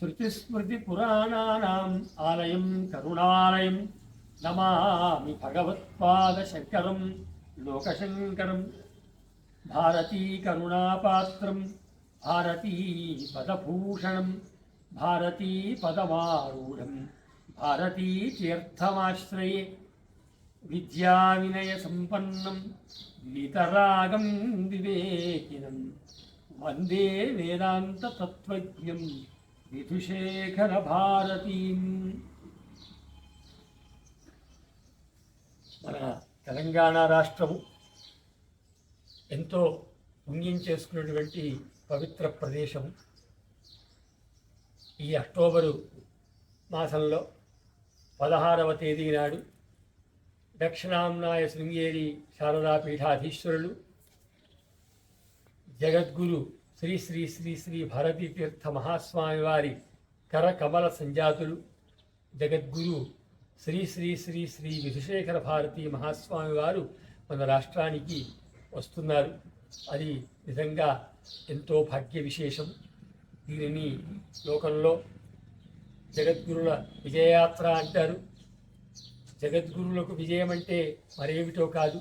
శృతిస్మృతిపురాణానాం ఆలయం కరుణాలయం నమామి భగవత్పాదశంకరం లోకశంకరం భారతీ కరుణాపాత్రం భారతీ పదభూషణం భారతీ పదమారూఢం భారతీ తీర్థమాశ్రయే విద్యావినయ సంపన్నం వివేకినం. వందే వేదాంతతత్వజ్ఞం. విధుశేఖర భారతీ మన తెలంగాణ రాష్ట్రము ఎంతో పుణ్యం చేసుకున్నటువంటి పవిత్ర ప్రదేశం ఈ అక్టోబరు మాసంలో పదహారవ తేదీ నాడు దక్షిణాంనాయ శృంగేరి శారదాపీఠాధీశ్వరులు జగద్గురు శ్రీ శ్రీ శ్రీ శ్రీ భారతీ తీర్థ మహాస్వామి వారి కరకమల సంజాతులు జగద్గురు శ్రీ శ్రీ శ్రీ శ్రీ విధుశేఖర భారతీ మహాస్వామి వారు మన రాష్ట్రానికి వస్తున్నారు. అది నిజంగా ఎంతో భాగ్య విశేషం. దీనిని లోకంలో జగద్గురుల విజయయాత్ర అంటారు. జగద్గురులకు విజయం అంటే మరేమిటో కాదు.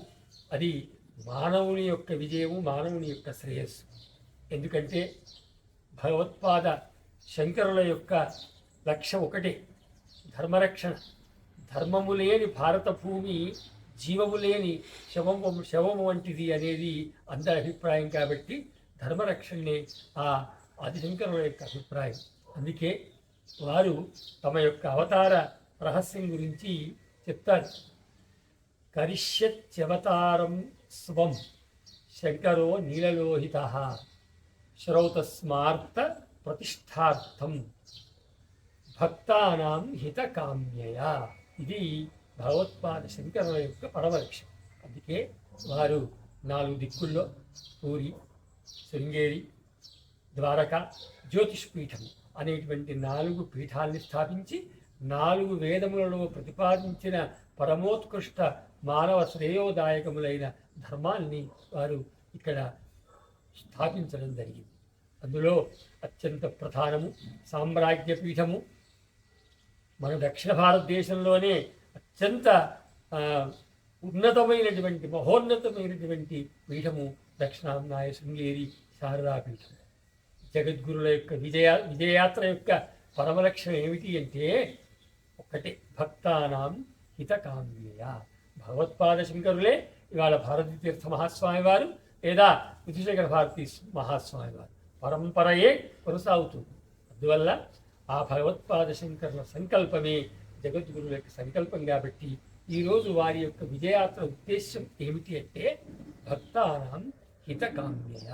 అది మానవుని యొక్క విజయము మానవుని యొక్క శ్రేయస్సు. ఎందుకంటే భగవత్పాద శంకరుల యొక్క లక్ష్యం ఒకటే ధర్మరక్షణ. ధర్మము లేని భారత భూమి జీవము లేని శవము శవము వంటిది అనేది అందరి అభిప్రాయం కాబట్టి ధర్మరక్షణే ఆ ఆదిశంకరుల యొక్క అభిప్రాయం. అందుకే వారు తమ యొక్క అవతార రహస్యం గురించి చెప్తారు. కరిష్యత్యవతారం స్వం శంకరో నీలలోహిత. శ్రౌతస్మార్త ప్రతిష్టార్థం భక్తానాం హితకామ్యయ ఇది భగవత్పాద శంకరుల యొక్క పరమలక్ష్యం అందుకే వారు నాలుగు దిక్కుల్లో పూరి శృంగేరి ద్వారక జ్యోతిష్ పీఠం అనేటువంటి నాలుగు పీఠాల్ని స్థాపించి నాలుగు వేదములలో ప్రతిపాదించిన పరమోత్కృష్ట మానవ శ్రేయోదాయకములైన ధర్మాల్ని వారు ఇక్కడ స్థాపించడం జరిగింది. అందులో అత్యంత ప్రధానము సామ్రాజ్య పీఠము. మన దక్షిణ భారతదేశంలోనే అత్యంత ఉన్నతమైనటువంటి మహోన్నతమైనటువంటి పీఠము దక్షిణాంనాయ శృంగేరి శారదా పీఠం జగద్గురుల యొక్క విజయ విజయయాత్ర యొక్క పరమలక్ష్యం ఏమిటి అంటే ఒకటే భక్తానాం హితకామ్యయ. భగవత్పాద శంకరులే ఇవాళ భారతీ తీర్థ మహాస్వామి వారు లేదా విధుశేఖర భారతి మహాస్వామి వారు పరంపరయే కొనసాగుతుంది అందువల్ల ఆ భగవత్పాద శంకరుల సంకల్పమే జగద్గురుల యొక్క సంకల్పం కాబట్టి ఈరోజు వారి యొక్క విజయాత్ర ఉద్దేశం ఏమిటి అంటే భక్తానం హితకామ్య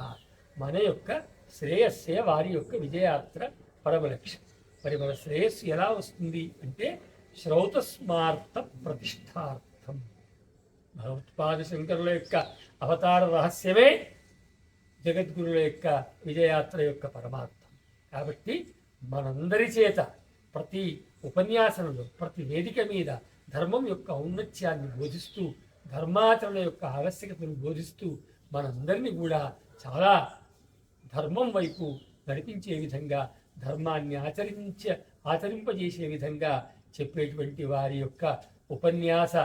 మన యొక్క శ్రేయస్సే వారి యొక్క విజయాత్ర పరమలక్ష్యం మరి మన శ్రేయస్సు ఎలా వస్తుంది అంటే శ్రౌతస్మార్త ప్రతిష్టార్థం. భగవత్పాద శంకరుల యొక్క అవతార రహస్యమే జగద్గురుల యొక్క విజయాత్ర యొక్క పరమార్థం. కాబట్టి మనందరి చేత ప్రతి ఉపన్యాసంలో ప్రతి వేదిక మీద ధర్మం యొక్క ఔన్నత్యాన్ని బోధిస్తూ ధర్మాచరణ యొక్క ఆవశ్యకతను బోధిస్తూ మనందరినీ కూడా చాలా ధర్మం వైపు నడిపించే విధంగా ధర్మాన్ని ఆచరించ ఆచరింపజేసే విధంగా చెప్పేటువంటి వారి యొక్క ఉపన్యాస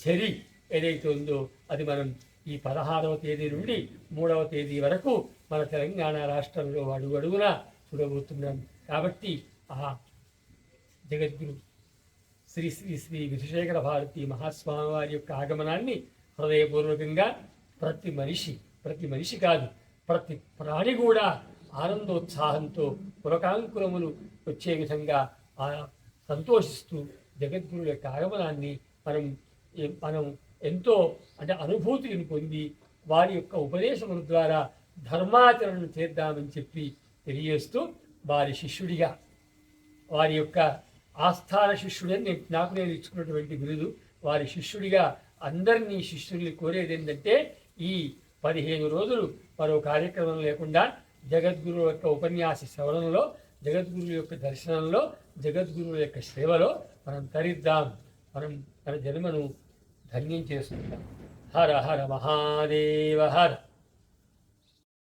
జరి ఏదైతే ఉందో అది మనం ఈ పదహారవ తేదీ నుండి మూడవ తేదీ వరకు మన తెలంగాణ రాష్ట్రంలో అడుగు అడుగున చూడబోతున్నాం. కాబట్టి ఆ జగద్గురు శ్రీ శ్రీ శ్రీ విధుశేఖర భారతి మహాస్వామి వారి యొక్క ఆగమనాన్ని హృదయపూర్వకంగా ప్రతి మనిషి ప్రతి మనిషి కాదు ప్రతి ప్రాణి కూడా ఆనందోత్సాహంతో పులకాంకురములు వచ్చే విధంగా ఆ సంతోషిస్తూ జగద్గురు యొక్క ఆగమనాన్ని మనం మనం ఎంతో అంటే అనుభూతిని పొంది వారి యొక్క ఉపదేశముల ద్వారా ధర్మాచరణను చేద్దామని చెప్పి తెలియజేస్తూ వారి శిష్యుడిగా వారి యొక్క ఆస్థాన శిష్యుడని నేను నాకు నేను ఇచ్చుకున్నటువంటి బిరుదు వారి శిష్యుడిగా అందరినీ శిష్యుల్ని కోరేది ఏంటంటే ఈ పదిహేను రోజులు మరో కార్యక్రమం లేకుండా జగద్గురు యొక్క ఉపన్యాస శ్రవణంలో జగద్గురు యొక్క దర్శనంలో జగద్గురువు యొక్క సేవలో మనం తరిద్దాం. మనం మన జన్మను ధన్యం చేస్తుంటాం హర హర మహాదేవ హర.